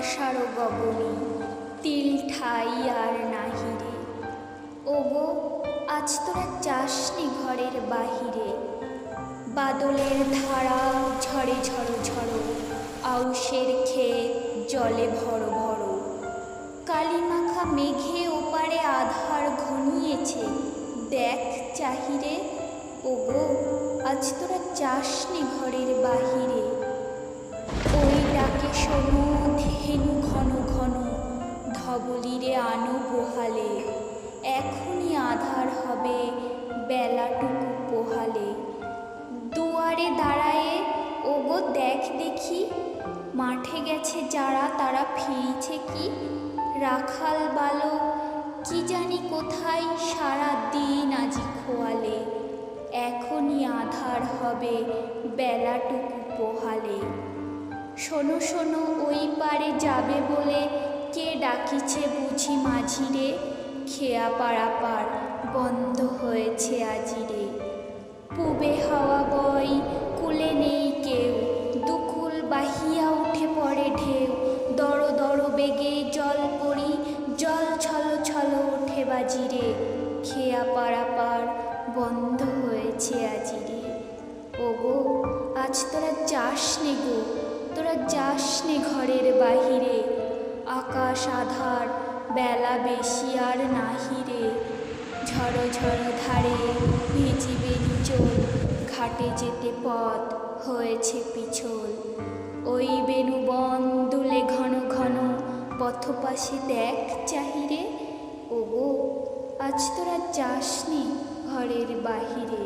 আষাঢ় গগনে তিল ঠাই আর নাহিরে ওগো, আজ তোরা যাসনি ঘরের বাহিরে। বাদলের ধারা ঝড়ে ঝড়ো ঝড়ো আউশের ক্ষেত জলে ভরো ভরো। কালিমাখা মেঘে ওপারে আধার ঘনিয়েছে, দেখ চাহিরে। ওগো, আজ তোরা যাসনি ঘরের পোহালে, এখনই আধার হবে বেলাটুকু পোহালে। দুয়ারে দাঁড়ায়ে, ওগো দেখ দেখি, মাঠে গেছে যারা, তারা ফিরেছে কি? রাখাল বালক, কি জানি কোথায় সারা দিন আজি খোয়ালে। এখনই আধার হবে বেলাটুকু পোহালে। শোনো শোনো, ওই পারে যাবে বলে কে ডাকিছে বুঝি মাঝিরে খেয়া পাড়াপার বন্ধ হয়েছে আজিরে পুবে হাওয়া বয়, কুলে নেই কেউ, দুকুল বাহিয়া উঠে পড়ে ঢেউ। দড় দড় বেগে জল পড়ি, জল ছল ছল ওঠে বাজিরে খেয়া পাড়াপার বন্ধ হয়েছে আজিরে ওগো, আজ তোরা যাস নে গো, তোরা যাস নে ঘরের বাহিরে। আকাশ, আধার বেলা বেশি আর নাহিরে ঝড়ো ঝড়ো ধারে ভিজিবে নিচল ঘাটে যেতে পথ হয়েছে পিছল। ওই বেনু বন দুলে ঘন ঘন পথপাশে দেখ চাহিরে ওগো, আজ তোরা যাসনি ঘরের বাহিরে।